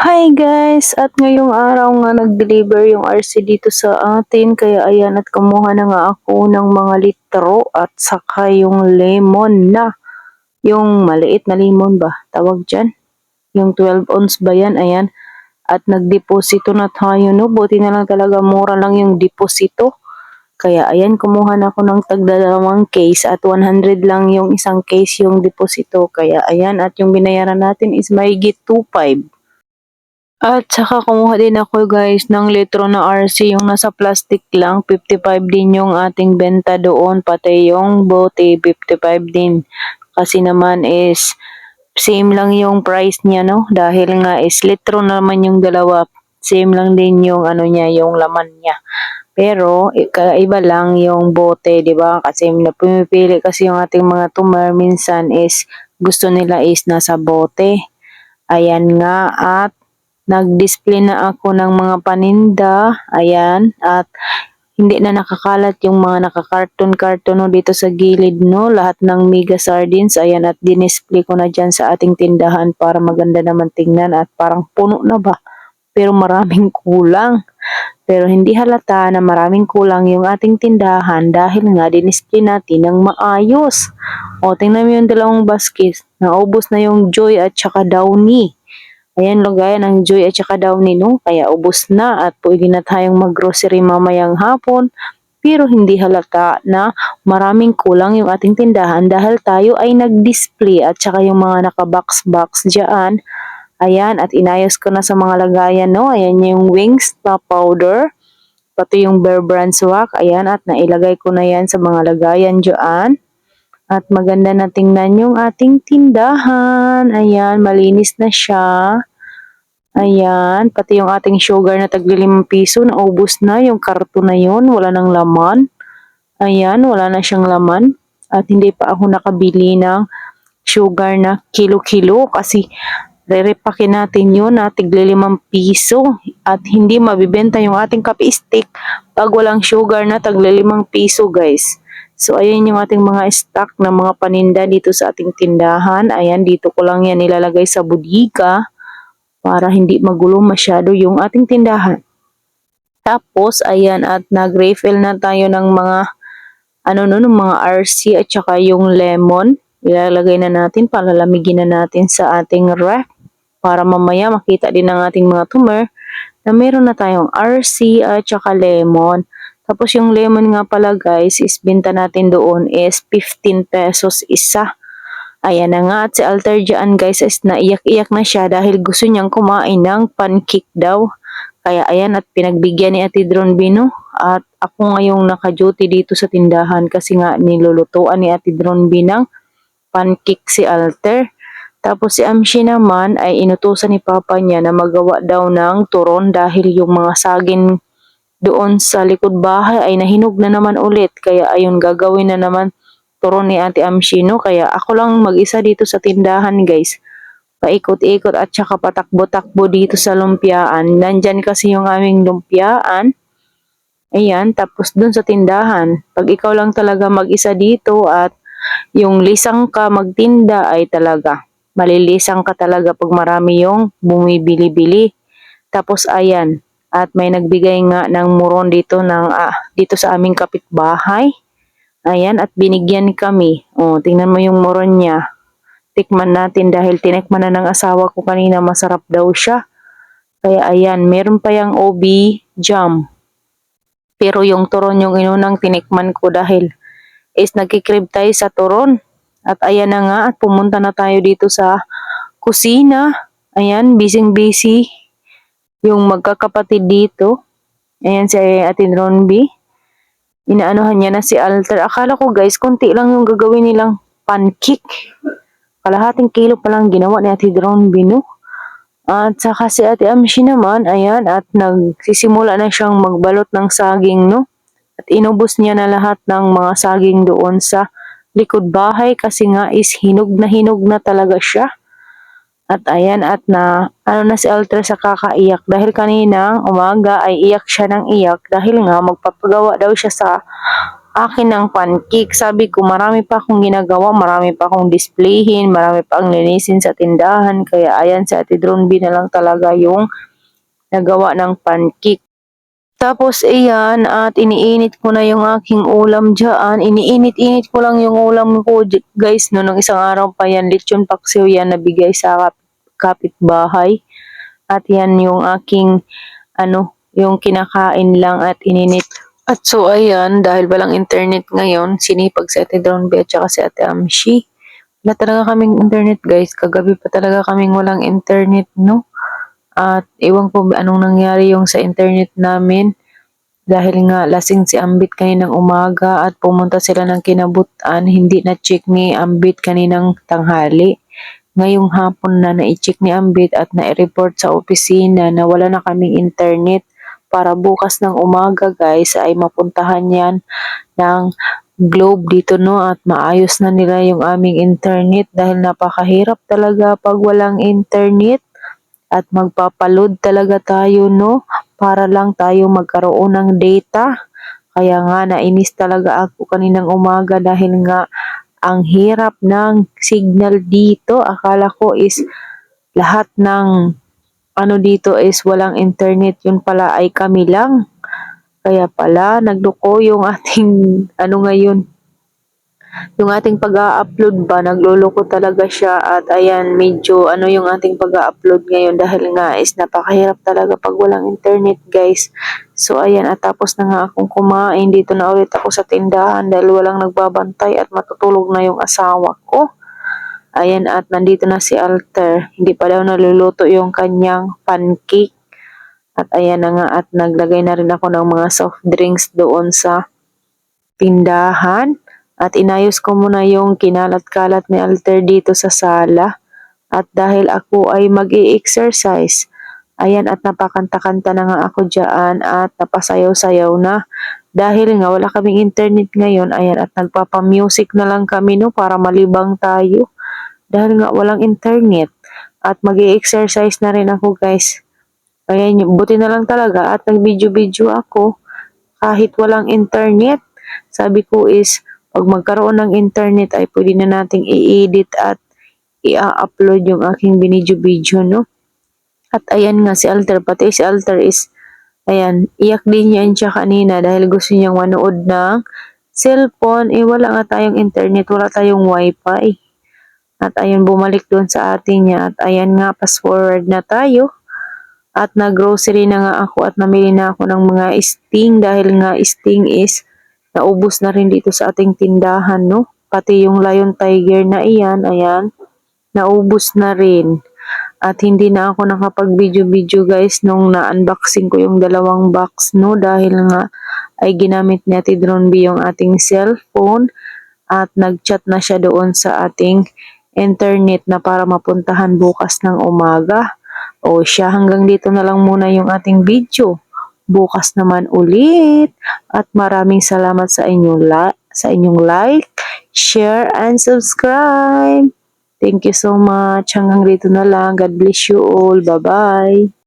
Hi guys! At ngayong araw nga nag-deliver yung RC dito sa atin. Kaya ayan at kumuha na nga ako ng mga litro at saka yung lemon na. Yung maliit na lemon ba? Tawag dyan? Yung 12 ounce ba yan? Ayan. At nagdeposito na tayo no. Buti na lang talaga mura lang yung deposito. Kaya ayan, kumuha na ako ng tagdalawang case at 100 lang yung isang case yung deposito. Kaya ayan, at yung binayaran natin is mahigit 2.5. At saka kumuha din ako guys ng litro na RC yung nasa plastic lang. 55 din yung ating benta doon. Pati yung bote 55 din. Kasi naman is same lang yung price niya no. Dahil nga is litro naman yung dalawa. Same lang din yung ano niya, yung laman niya. Pero iba lang yung bote, 'di ba? Kasi na pumipili kasi yung ating mga tumor minsan is gusto nila is nasa bote. Ayan nga at nag-display na ako ng mga paninda. Ayan. At hindi na nakakalat yung mga nakakarton-karton no, dito sa gilid no. Lahat ng mega sardines. Ayan. At dinisplay ko na dyan sa ating tindahan para maganda naman tingnan. At parang puno na ba? Pero maraming kulang. Pero hindi halata na maraming kulang yung ating tindahan dahil nga dinisplay natin ng maayos. O, tingnan mo yung dalawang basket. Naubos na yung Joy at saka Downy. Ayan, lagayan ng Joy at saka Downy, no? Kaya ubos na at pwede na tayong mag-grocery mamayang hapon. Pero hindi halata na maraming kulang yung ating tindahan dahil tayo ay nag-display at saka yung mga naka-box-box dyan. Ayan, at inayos ko na sa mga lagayan, no? Ayan yung wings na powder. Pati yung Bear Brand swak. Ayan, at nailagay ko na yan sa mga lagayan dyan. At maganda na tingnan yung ating tindahan. Ayan, malinis na siya. Ayan, pati yung ating sugar na tagli 5 piso, naubos na yung karton na yun, wala nang laman. Ayan, wala na siyang laman. At hindi pa ako nakabili ng sugar na kilo-kilo kasi rerepakin natin yun na 5 piso at hindi mabibenta yung ating kape stick pag walang sugar na tagli 5 piso guys. So, ayan yung ating mga stock na mga paninda dito sa ating tindahan. Ayan, dito ko lang yan nilalagay sa budika para hindi magulo masyado yung ating tindahan. Tapos, ayan, at nag-refill na tayo ng mga, ano nun, ng mga RC at saka yung lemon. Ilalagay na natin, palalamigin na natin sa ating ref para mamaya makita din ng ating mga tumor na meron na tayong RC at saka lemon. Tapos yung lemon nga pala guys, is binta natin doon is 15 pesos isa. Ayan na nga at si Alter dyan guys is naiyak-iyak na siya dahil gusto niyang kumain ng pancake daw. Kaya ayan at pinagbigyan ni Ate Dron Bino at ako ngayong naka-duty dito sa tindahan kasi nga nilulutuan ni Ate Dron Binang pancake si Alter. Tapos si Amshi naman ay inutusan ni Papa niya na magawa daw ng turon dahil yung mga saging doon sa likod bahay ay nahinog na naman ulit. Kaya ayun, gagawin na naman turon ni Ate Amshino. Kaya ako lang mag-isa dito sa tindahan guys. Paikot-ikot at saka patakbo-takbo dito sa lumpiaan. Nandyan kasi yung aming lumpiaan. Ayan, tapos dun sa tindahan. Pag ikaw lang talaga mag-isa dito at yung lisang ka magtinda ay talaga. Malilisang ka talaga pag marami yung bumibili-bili. Tapos ayan, at may nagbigay nga ng muron dito ng ah, dito sa aming kapitbahay. Ayan, at binigyan kami. Oh, tingnan mo yung muron niya. Tikman natin dahil tinikman na ng asawa ko kanina masarap daw siya. Kaya ayan, meron pa yung OB jam. Pero yung turon yung inunang tinikman ko dahil is nagkikrib tayo sa turon. At ayan na nga, at pumunta na tayo dito sa kusina. Ayan, busy-busy yung magkakapatid dito. Ayan si Ate Ronby. Inaanuhan niya na si Alter. Akala ko guys, konti lang yung gagawin nilang pancake. Kalahating kilo pa lang ginawa ni Ate Ronby, no? At saka si Ate Amshi naman, ayan, at nagsisimula na siyang magbalot ng saging, no? At inubos niya na lahat ng mga saging doon sa likod bahay kasi nga is hinog na hinog na talaga siya. At ayan, at na, ano na si Alter sa kakaiyak dahil kaninang umaga ay iyak siya ng iyak dahil nga magpapagawa daw siya sa akin ng pancake. Sabi ko, marami pa akong ginagawa, marami pa akong displayhin, marami pa ang linisin sa tindahan. Kaya ayan, si Ate Drone B na lang talaga yung nagawa ng pancake. Tapos ayan, at iniinit ko na yung aking ulam dyan. Iniinit-init ko lang yung ulam ko guys. No, nung isang araw pa yan, lechon paksiw yan nabigay sa kapitbahay. At yan yung aking, ano, yung kinakain lang at ininit. At so ayan, dahil walang internet ngayon, sinipag si Ate Drone B at si Ate Amshi. Wala talaga kaming internet guys. Kagabi pa talaga kaming walang internet, no? At iwan ko anong nangyari yung sa internet namin. Dahil nga lasing si Ambit kaninang umaga at pumunta sila ng kinabutan, hindi na check ni Ambit kaninang tanghali. Ngayong hapon na na-check ni Ambit at na-report sa opisina na wala na kaming internet para bukas ng umaga guys ay mapuntahan yan ng Globe dito no at maayos na nila yung aming internet dahil napakahirap talaga pag walang internet at magpapaload talaga tayo no para lang tayo magkaroon ng data. Kaya nga nainis talaga ako kaninang umaga dahil nga ang hirap ng signal dito. Akala ko is lahat ng ano dito is walang internet. Yun pala ay kami lang. Kaya pala nagluko yung ating ano ngayon yung ating pag-upload ba, nagluloko talaga siya at ayan, medyo ano yung ating pag-upload ngayon dahil nga is napakahirap talaga pag walang internet guys. So ayan, at tapos na nga akong kumain, dito na ulit ako sa tindahan dahil walang nagbabantay at matutulog na yung asawa ko. Ayan, at nandito na si Alter. Hindi pa daw naluluto yung kanyang pancake. At ayan na nga, at naglagay na rin ako ng mga soft drinks doon sa tindahan. At inayos ko muna yung kinalat-kalat ni Alter dito sa sala. At dahil ako ay mag exercise ayan at napakanta-kanta na nga ako dyan at napasayaw-sayaw na. Dahil nga wala kaming internet ngayon, ayan at nagpapa-music na lang kami no para malibang tayo. Dahil nga walang internet. At mag exercise na rin ako guys. Kaya buti na lang talaga at nag-video-video ako kahit walang internet. Sabi ko is, pag magkaroon ng internet ay pwede na nating i-edit at i-upload yung aking binidyo-video, no? At ayan nga si Alter, pati si Alter is, ayan, iyak din yan siya kanina dahil gusto niyang manood ng cellphone. Eh, wala nga tayong internet, wala tayong wifi. At ayun, bumalik doon sa atin niya. At ayan nga, fast forward na tayo. At nag-grocery na nga ako at namili na ako ng mga sting dahil nga sting is naubos na rin dito sa ating tindahan, no? Pati yung Lion Tiger na iyan, ayan, naubos na rin. At hindi na ako nakapag-video-video guys nung na-unboxing ko yung dalawang box, no? Dahil nga ay ginamit ni Ate Drone B yung ating cellphone at nag-chat na siya doon sa ating internet na para mapuntahan bukas ng umaga. O siya, hanggang dito na lang muna yung ating video bukas naman ulit. At maraming salamat sa inyong, la- sa inyong like, share, and subscribe. Thank you so much. Hanggang dito na lang. God bless you all. Bye-bye.